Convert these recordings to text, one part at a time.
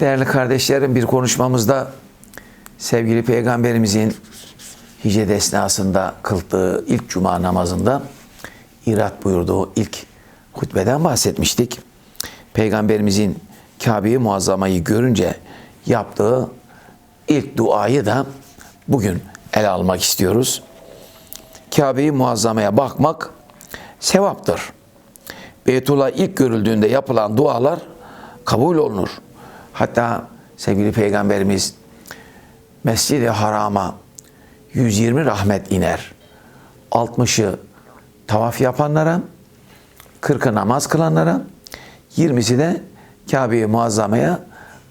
Değerli kardeşlerim bir konuşmamızda sevgili peygamberimizin hicret esnasında kıldığı ilk cuma namazında irat buyurduğu ilk hutbeden bahsetmiştik. Peygamberimizin Kabe'yi muazzamayı görünce yaptığı ilk duayı da bugün ele almak istiyoruz. Kabe'yi muazzamaya bakmak sevaptır. Beytullah ilk görüldüğünde yapılan dualar kabul olunur. Hatta sevgili Peygamberimiz Mescid-i Haram'a 120 rahmet iner. 60'ı tavaf yapanlara, 40'ı namaz kılanlara, 20'si de Kabe'yi muazzamaya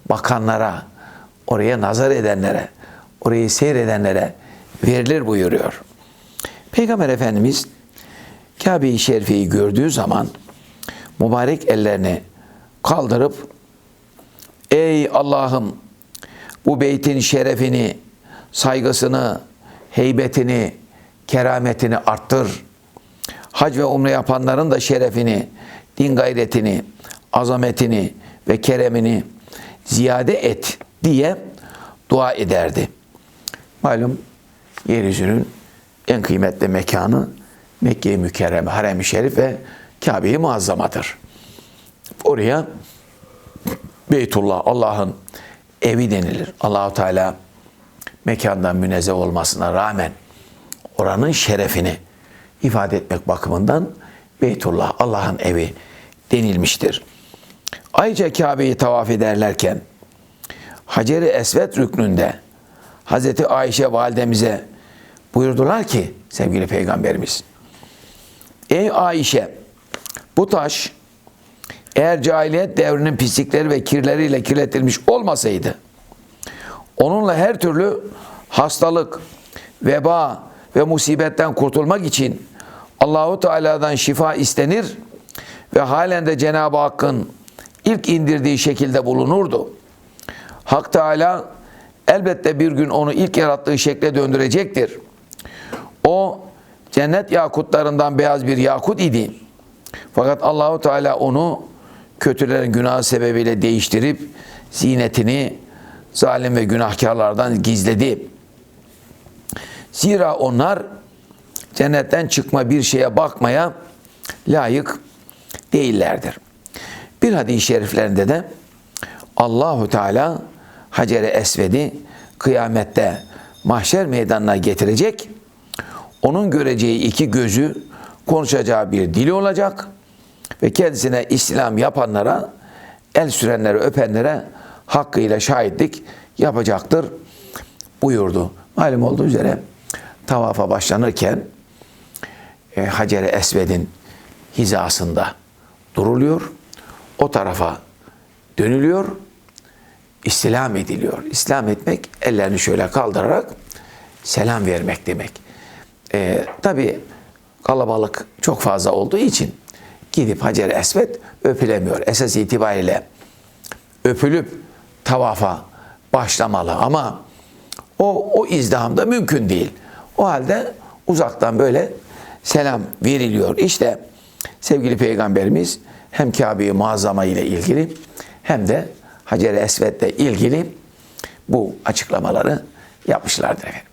bakanlara, oraya nazar edenlere, orayı seyredenlere verilir buyuruyor. Peygamber Efendimiz Kabe-i Şerife'yi gördüğü zaman mübarek ellerini kaldırıp Ey Allah'ım bu beytin şerefini, saygısını, heybetini, kerametini arttır. Hac ve umre yapanların da şerefini, din gayretini, azametini ve keremini ziyade et diye dua ederdi. Malum yeryüzünün en kıymetli mekanı Mekke-i Mükerreme, Harem-i Şerif ve Kabe-i Muazzamadır. Oraya Beytullah Allah'ın evi denilir. Allahu Teala mekandan münezzeh olmasına rağmen oranın şerefini ifade etmek bakımından Beytullah Allah'ın evi denilmiştir. Ayrıca Kabe'yi tavaf ederlerken Hacer-i Esved rüknünde Hazreti Ayşe validemize buyurdular ki sevgili peygamberimiz Ey Ayşe bu taş eğer cahiliyet devrinin pislikleri ve kirleriyle kirletilmiş olmasaydı onunla her türlü hastalık, veba ve musibetten kurtulmak için Allahu Teala'dan şifa istenir ve halen de Cenab-ı Hakk'ın ilk indirdiği şekilde bulunurdu. Hak Teala elbette bir gün onu ilk yarattığı şekle döndürecektir. O cennet yakutlarından beyaz bir yakut idi. Fakat Allahu Teala onu kötülerin günahı sebebiyle değiştirip zinetini zalim ve günahkarlardan gizledi. Zira onlar cennetten çıkma bir şeye bakmaya layık değillerdir. Bir hadis-i şeriflerinde de Allahu Teala Hacer-i Esved'i kıyamette mahşer meydanına getirecek. Onun göreceği iki gözü, konuşacağı bir dili olacak ve kendisine İslam yapanlara, el sürenlere, öpenlere hakkıyla şahitlik yapacaktır buyurdu. Malum olduğu üzere tavafa başlanırken e, Hacer-i Esved'in hizasında duruluyor. O tarafa dönülüyor. İslam ediliyor. İslam etmek ellerini şöyle kaldırarak selam vermek demek. E, Tabi kalabalık çok fazla olduğu için gidip Hacer-i Esved öpülemiyor. Esas itibariyle öpülüp tavafa başlamalı ama o, o izdihamda mümkün değil. O halde uzaktan böyle selam veriliyor. İşte sevgili peygamberimiz hem Kabe-i Muazzama ile ilgili hem de Hacer-i Esved'le ilgili bu açıklamaları yapmışlardır efendim.